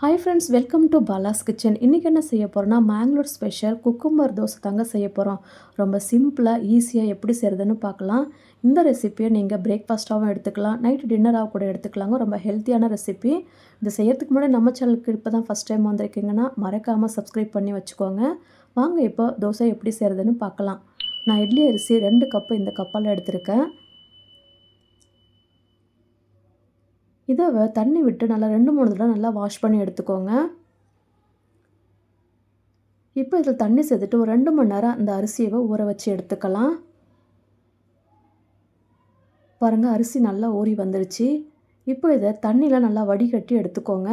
Hi friends welcome to Bala's kitchen இன்றைக்கி என்ன செய்ய போகிறோன்னா மேங்களூர் ஸ்பெஷல் குக்கும்பர் தோசை தாங்க செய்ய போகிறோம் ரொம்ப சிம்பிளாக ஈஸியாக எப்படி செய்கிறதுன்னு பார்க்கலாம். இந்த ரெசிப்பியை நீங்கள் பிரேக்ஃபாஸ்ட்டாகவும் எடுத்துக்கலாம். நைட்டு டின்னராக கூட எடுத்துக்கலாங்க. ரொம்ப ஹெல்த்தியான ரெசிபி இது செய்யறதுக்கு முன்னாடி நம்ம சேனலுக்கு இப்போ தான் ஃபஸ்ட் டைம் வந்திருக்கீங்கன்னா மறக்காமல் சப்ஸ்கிரைப் பண்ணி வச்சுக்கோங்க. வாங்க இப்போ தோசை எப்படி செய்கிறதுன்னு பார்க்கலாம். நான் இட்லி அரிசி ரெண்டு கப்பு இந்த கப்பால் எடுத்திருக்கேன். இதை தண்ணி விட்டு நல்லா ரெண்டு மூணு தடவை நல்லா வாஷ் பண்ணி எடுத்துக்கோங்க. இப்போ இதில் தண்ணி சேர்த்துட்டு ஒரு ரெண்டு மணி நேரம் அந்த அரிசியை ஊற வச்சு எடுத்துக்கலாம். பாருங்கள் அரிசி நல்லா ஊறி வந்துருச்சு. இப்போ இதை தண்ணியில் நல்லா வடிகட்டி எடுத்துக்கோங்க.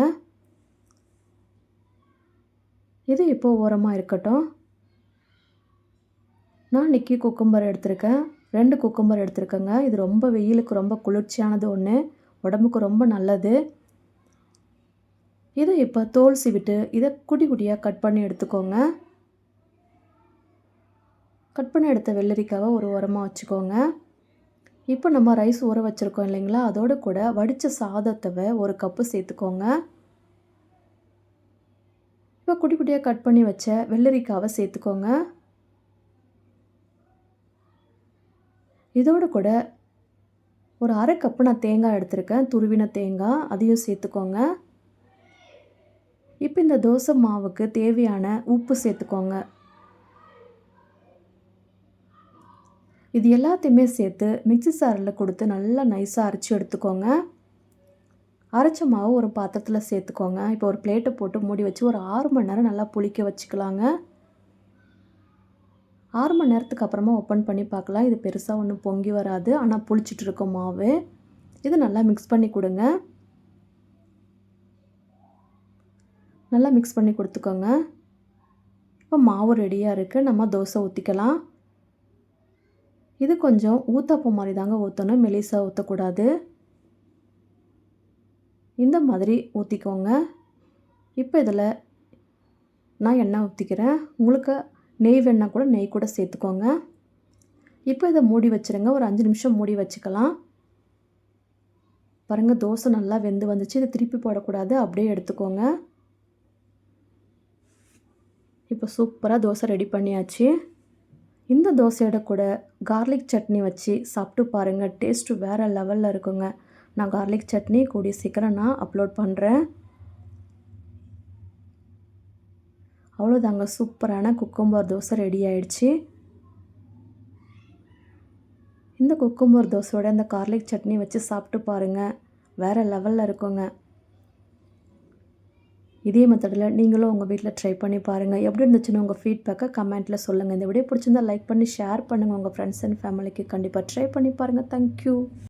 இது இப்போ ஓரமாக இருக்கட்டும். நான் இன்றைக்கி குக்கும்பர் எடுத்திருக்கேன். ரெண்டு குக்கும்பர் எடுத்திருக்கேங்க. இது ரொம்ப வெயிலுக்கு ரொம்ப குளிர்ச்சியானது ஒன்று உடம்புக்கு ரொம்ப நல்லது. இதை இப்போ தோல் சிவிட்டு இதை குடி குடியாக கட் பண்ணி எடுத்துக்கோங்க. கட் பண்ணி எடுத்த வெள்ளரிக்காவை ஒரு உரமாக வச்சுக்கோங்க. இப்போ நம்ம ரைஸ் ஊற வச்சுருக்கோம் இல்லைங்களா? அதோடு கூட வடித்த சாதத்தை ஒரு கப்பு சேர்த்துக்கோங்க. இப்போ குடி குட்டியாக கட் பண்ணி வச்ச வெள்ளரிக்காவை சேர்த்துக்கோங்க. இதோடு கூட ஒரு அரை கப்பு நான் தேங்காய் எடுத்திருக்கேன். துருவின தேங்காய் அதையும் சேர்த்துக்கோங்க. இப்போ இந்த தோசை மாவுக்கு தேவையான உப்பு சேர்த்துக்கோங்க. இது எல்லாத்தையுமே சேர்த்து மிக்சி சாரில் கொடுத்து நல்லா நைஸாக அரைச்சி எடுத்துக்கோங்க. அரைச்ச மாவு ஒரு பாத்திரத்தில் சேர்த்துக்கோங்க. இப்போ ஒரு பிளேட்டை போட்டு மூடி வச்சு ஒரு ஆறு மணி நேரம் நல்லா புளிக்க வச்சுக்கலாங்க. ஆறு மணி நேரத்துக்கு அப்புறமா ஓப்பன் பண்ணி பார்க்கலாம். இது பெருசாக ஒன்றும் பொங்கி வராது. ஆனால் புளிச்சிட்டு இருக்கும் மாவு. இது நல்லா மிக்ஸ் பண்ணி கொடுங்க. நல்லா மிக்ஸ் பண்ணி கொடுத்துக்கோங்க. இப்போ மாவு ரெடியாக இருக்குது நம்ம தோசை ஊற்றிக்கலாம் இது கொஞ்சம் ஊத்தப்போ மாதிரி தாங்க ஊற்றணும் மெலிசாக ஊற்றக்கூடாது இந்த மாதிரி ஊற்றிக்கோங்க இப்போ இதில் நான் எண்ணெய் ஊற்றிக்கிறேன் உங்களுக்கு நெய் வேணால் கூட நெய் கூட சேர்த்துக்கோங்க. இப்போ இதை மூடி வச்சுருங்க. ஒரு அஞ்சு நிமிஷம் மூடி வச்சுக்கலாம். பாருங்கள் தோசை நல்லா வெந்து வந்துச்சு. இதை திருப்பி போடக்கூடாது. அப்படியே எடுத்துக்கோங்க. இப்போ சூப்பராக தோசை ரெடி பண்ணியாச்சு. இந்த தோசையோட கூட கார்லிக் சட்னி வச்சு சாப்பிட்டு பாருங்கள் டேஸ்ட்டு வேறு லெவலில் இருக்குங்க. நான் கார்லிக் சட்னி கூடிய சீக்கிரம் நான் அப்லோட் பண்ணுறேன் அவ்வளோதாங்க சூப்பரான குக்கும்பர் தோசை ரெடி ஆயிடுச்சு. இந்த குக்கும்பர் தோசையோட இந்த கார்லிக் சட்னி வச்சு சாப்பிட்டு பாருங்கள் வேறு லெவலில் இருக்குங்க. இதே மெத்தடில் நீங்களும் உங்கள் வீட்டில் ட்ரை பண்ணி பாருங்கள் எப்படி இருந்துச்சுன்னு உங்கள் ஃபீட்பேக்கை கமெண்ட்டில் சொல்லுங்கள் இந்த வீடியோ பிடிச்சிருந்தா லைக் பண்ணி ஷேர் பண்ணுங்கள் உங்கள் ஃப்ரெண்ட்ஸ் அண்ட் ஃபேமிலிக்கு கண்டிப்பாக ட்ரை பண்ணி பாருங்கள் தேங்க்யூ